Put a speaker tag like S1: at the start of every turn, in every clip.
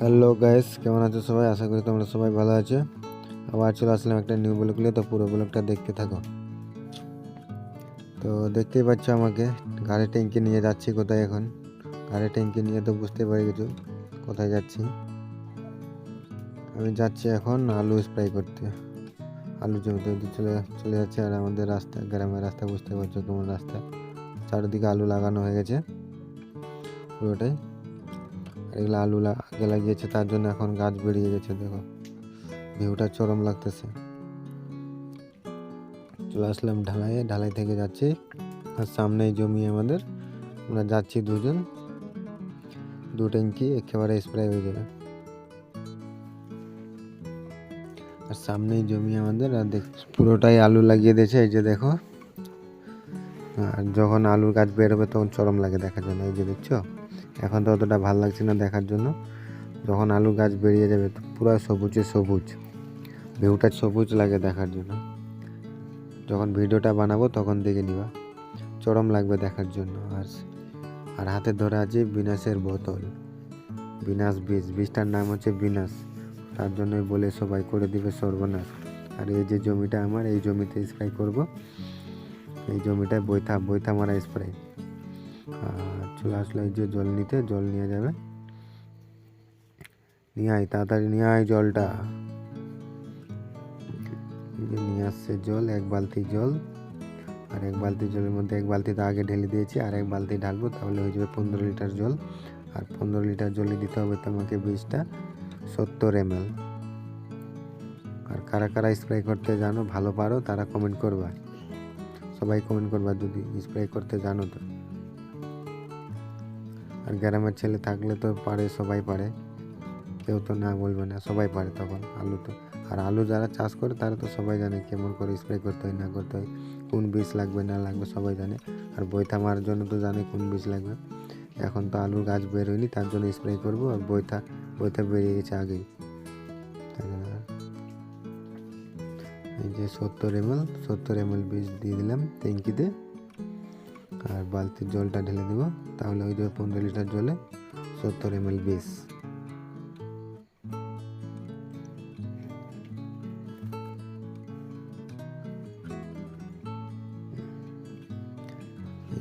S1: Hello guys কেমন আছো সবাই? আশা করি তোমরা সবাই ভালো আছো। আবার চলে আসলাম একটা নিউ ব্লগ নিয়ে। তো পুরো ব্লগটা দেখতে থাকো। তো দেখতেই পাচ্ছ আমাকে, গাড়ি ট্যাঙ্কি নিয়ে যাচ্ছি কোথায় এখন? গাড়ি ট্যাঙ্কি নিয়ে তো বুঝতে পারি কিছু, কোথায় যাচ্ছি? আমি যাচ্ছি এখন আলু স্প্রে করতে। আলু জমিতে চলে চলে যাচ্ছে। আর আমাদের রাস্তা, গ্রামের রাস্তা, বুঝতে পারছ কেমন রাস্তা? চারিদিকে আলু লাগানো হয়ে গেছে। পুরোটাই। এগুলো আলু লাগিয়েছে, তার জন্য এখন গাছ বেরিয়ে গেছে, দেখো। ভিউটা চরম লাগতেছে। চলে আসলাম ঢালাইয়ে ঢালাই থেকে যাচ্ছি। আর সামনেই জমি আমাদের। আমরা যাচ্ছি দুজন। দু ট্যাঙ্কি, একেবারে স্প্রে হয়ে যাবে। আর সামনেই জমি আমাদের, আর দেখ, পুরোটাই আলু লাগিয়ে দিয়েছে, এই যে দেখো। আর যখন আলুর গাছ বেরোবে তখন চরম লাগে দেখার জন্য, এই যে দেখছ? এখন তো অতটা ভালো লাগছে না দেখার জন্য। যখন আলু গাছ বেরিয়ে যাবে পুরো সবুজে সবুজ। ভিউটা সবুজ লাগে দেখার জন্য। যখন ভিডিওটা বানাবো তখন দেখে নিবা। চরম লাগবে দেখার জন্য। আর আর হাতে ধরে আছে বিনাশের বোতল। বিনাশ বীজ। বীজটার নাম হচ্ছে বিনাশ। তার জন্যই বলে সবাই করে দিবে সর্বনাশ। আর এই যে জমিটা আমার, এই জমিতে স্প্রে করব। এই জমিটায় বৈথা বৈথা মারা স্প্রে আর চলে আসলো যে জল নিতে, জল নিয়ে যাবে। নিয়ে আয়, তাড়াতাড়ি নিয়ে আয় জলটা। নিয়ে আসছে জল, এক বালতি জল। আর এক বালতি জলের মধ্যে এক বালতি তো আগে ঢেলে দিয়েছি, আর এক বালতি ঢালবো তাহলে হয়ে যাবে পনেরো লিটার জল। আর পনেরো লিটার জলে দিতে হবে তোমাকে বীজটা সত্তর এম আর কারা কারা স্প্রে করতে জানো, ভালো পারো, তারা কমেন্ট করবা। সবাই কমেন্ট করবা যদি স্প্রে করতে জানো তো। আর গ্রামের ছেলে থাকলে তো পারে, সবাই পারে। কেউ তো না বলবে না, সবাই পারে তখন আলু তো। আর আলু যারা চাষ করে তারা তো সবাই জানে কেমন করে স্প্রে করতে হয়, না করতে হয়, কোন বীজ লাগবে, না লাগবে, সবাই জানে। আর বৈথা মারার জন্য তো জানে কোন বীজ লাগবে। এখন তো আলুর গাছ বের হয়নি, তার জন্য স্প্রে করব আর বৈথা বৈথা বেরিয়ে গেছে আগেই। এই যে সত্তর এমএল সত্তর এমএল বীজ দিয়ে দিলাম ট্যাঙ্কিতে আর বালতির জলটা ঢেলে দেবো। তাহলে ওই যাবে পনেরো লিটার জলে সত্তর এম এল বিষ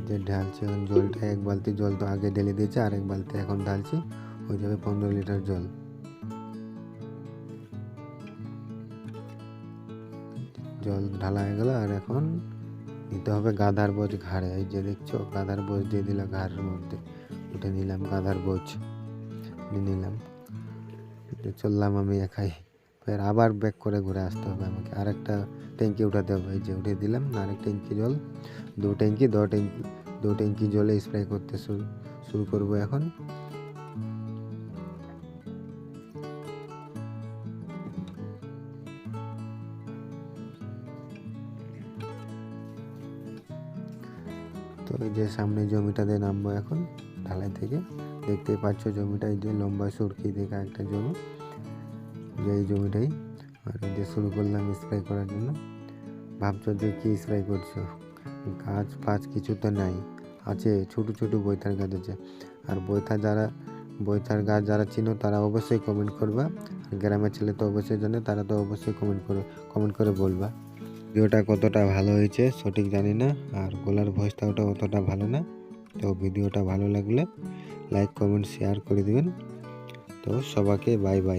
S1: যে ঢালছি, এখন জলটা, এক বালতি জল তো আগে ঢেলে দিয়েছে আর এক বালতি এখন ঢালছি। হয়ে যাবে পনেরো লিটার জল। জল ঢালা হয়ে গেল, আর এখন নিতে হবে গাধার বোঝ ঘাড়ে। এই যে দেখছ, গাধার বোঝ দিয়ে দিল ঘাড়ের মধ্যে। উঠে নিলাম গাধার বোঝ। নিলাম। চললাম আমি একাই। ফের আবার ব্যাক করে ঘুরে আসতে হবে আমাকে। আরেকটা ট্যাঙ্কি উঠাতে হবে। এই যে উঠে দিলাম, আরেক ট্যাঙ্কি জল। দু ট্যাঙ্কি দু ট্যাঙ্কি দু ট্যাঙ্কি জলে স্প্রে করতে শুরু শুরু করব এখন। তো এই যে সামনে জমিটাতে নামবো এখন, ঢালাই থেকে। দেখতেই পাচ্ছ জমিটা এই যে লম্বা সুরকি দেখা একটা জমি। যে এই জমিটাই। আর যে শুরু করলাম স্প্রে করার জন্য। ভাবছ যে কি স্প্রে করছ? গাছ ফাছ কিছু তো নাই। আছে, ছোট ছোট বৈথার গাছ আছে। আর বৈথা যারা বৈথার গাছ যারা চিনো, তারা অবশ্যই কমেন্ট করবা। আর গ্রামের ছেলে তো অবশ্যই জানে, তারা তো অবশ্যই কমেন্ট করে কমেন্ট করে বলবা। ভিডিওটা কতটা ভালো হয়েছে সঠিক জানি না, আর গলার ভয়েসটা ওটা অতটা ভালো না। তো ভিডিওটা ভালো লাগলে লাইক কমেন্ট শেয়ার করে দেবেন। তো সবাইকে বাই বাই